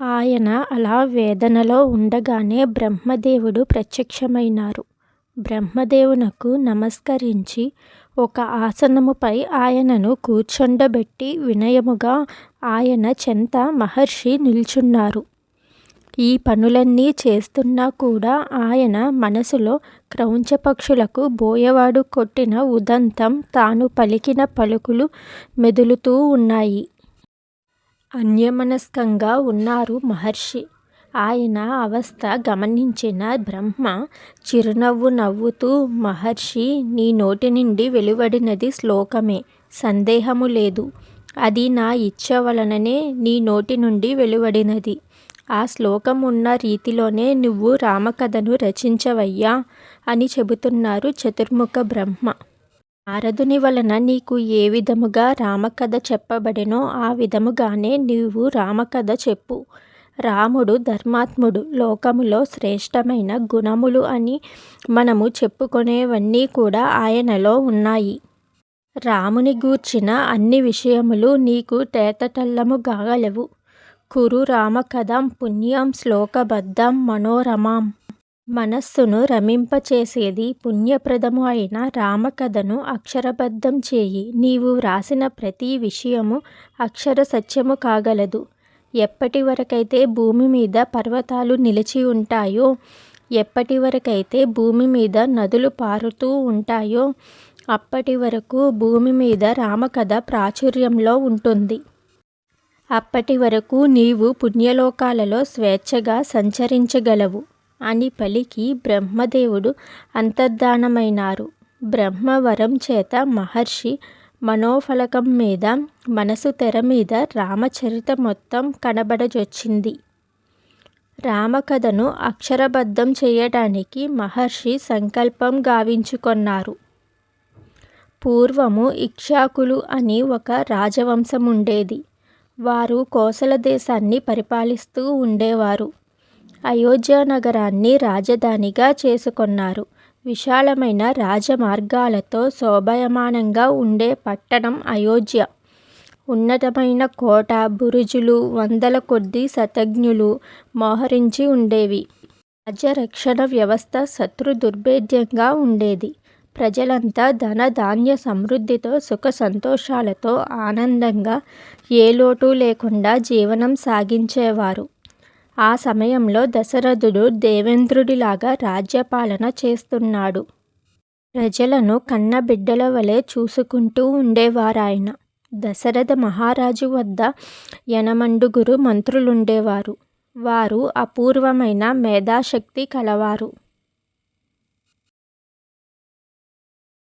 ఆయన అలా వేదనలో ఉండగానే బ్రహ్మదేవుడు ప్రత్యక్షమైనారు. బ్రహ్మదేవునకు నమస్కరించి ఒక ఆసనముపై ఆయనను కూర్చుండబెట్టి వినయముగా ఆయన చెంత మహర్షి నిల్చున్నారు. ఈ పనులన్నీ చేస్తున్నా కూడా ఆయన మనసులో క్రౌంచపక్షులకు బోయవాడు కొట్టిన ఉదంతం తాను పలికిన పలుకులు మెదులుతూ ఉన్నాయి. అన్యమనస్కంగా ఉన్నారు మహర్షి. ఆయన అవస్థ గమనించిన బ్రహ్మ చిరునవ్వు నవ్వుతూ మహర్షి నీ నోటి నుండి వెలువడినది శ్లోకమే. సందేహము లేదు. అది నా ఇచ్ఛ వలననే నీ నోటి నుండి వెలువడినది. ఆ శ్లోకం ఉన్న రీతిలోనే నువ్వు రామకథను రచించవయ్యా అని చెబుతున్నారు చతుర్ముఖ బ్రహ్మ. నారదుని వలన నీకు ఏ విధముగా రామకథ చెప్పబడెనో ఆ విధముగానే నీవు రామకథ చెప్పు. రాముడు ధర్మాత్ముడు లోకములో శ్రేష్టమైన గుణములు అని మనము చెప్పుకునేవన్నీ కూడా ఆయనలో ఉన్నాయి. రాముని గూర్చిన అన్ని విషయములు నీకు తేతటల్లము గాగలవు. కురు రామకథం పుణ్యం శ్లోకబద్ధం మనోరమాం. మనస్సును రమింపచేసేది పుణ్యప్రదము అయిన రామకథను అక్షరబద్ధం చేయి. నీవు వ్రాసిన ప్రతి విషయము అక్షర సత్యము కాగలదు. ఎప్పటి వరకైతే భూమి మీద పర్వతాలు నిలిచి ఉంటాయో ఎప్పటి వరకైతే భూమి మీద నదులు పారుతూ ఉంటాయో అప్పటి వరకు భూమి మీద రామకథ ప్రాచుర్యంలో ఉంటుంది. అప్పటి వరకు నీవు పుణ్యలోకాలలో స్వేచ్ఛగా సంచరించగలవు. అని పలికి బ్రహ్మదేవుడు అంతర్ధానమైనారు. బ్రహ్మవరం చేత మహర్షి మనోఫలకం మీద మనసు తెర మీద రామచరిత మొత్తం కనబడజొచ్చింది. రామకథను అక్షరబద్ధం చేయడానికి మహర్షి సంకల్పం గావించుకొన్నారు. పూర్వము ఇక్షాకులు అని ఒక రాజవంశం ఉండేది వారు కోసల దేశాన్ని పరిపాలిస్తూ ఉండేవారు. అయోధ్య నగరాన్ని రాజధానిగా చేసుకొన్నారు. విశాలమైన రాజమార్గాలతో శోభాయమానంగా ఉండే పట్టణం అయోధ్య. ఉన్నతమైన కోట బురుజులు వందల కొద్దీ శతఘ్నులు మోహరించి ఉండేవి. రాజ్యరక్షణ వ్యవస్థ శత్రు దుర్భేద్యంగా ఉండేది. ప్రజలంతా ధన ధాన్య సమృద్ధితో సుఖ సంతోషాలతో ఆనందంగా ఏ లోటు లేకుండా జీవనం సాగించేవారు. ఆ సమయంలో దశరథుడు దేవేంద్రుడిలాగా రాజ్యపాలన చేస్తున్నాడు. ప్రజలను కన్నబిడ్డల వలె చూసుకుంటూ ఉండేవారాయన. దశరథ మహారాజు వద్ద యనమండుగురు మంత్రులుండేవారు. వారు అపూర్వమైన మేధాశక్తి కలవారు.